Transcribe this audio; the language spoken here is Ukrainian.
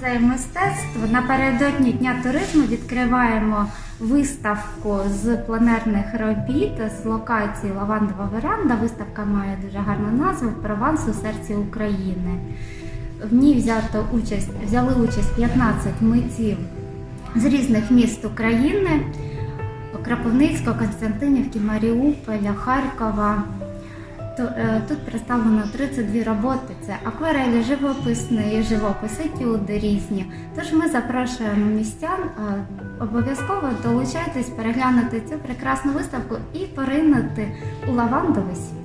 музею мистецтв напередодні дня туризму відкриваємо виставку з планерних робіт з локації Лавандова веранда. Виставка має дуже гарну назву Прованс у серці України. В ній взято участь, взяли участь 15 митців з різних міст України. Кропивницького, Константинівки, Маріуполя, Харкова. То, е, Тут представлено 32 роботи. Це акварелі, живописні, живопис, етюди різні. Тож ми запрошуємо містян е, обов'язково долучайтесь, переглянути цю прекрасну виставку і поринути у лавандовий світ.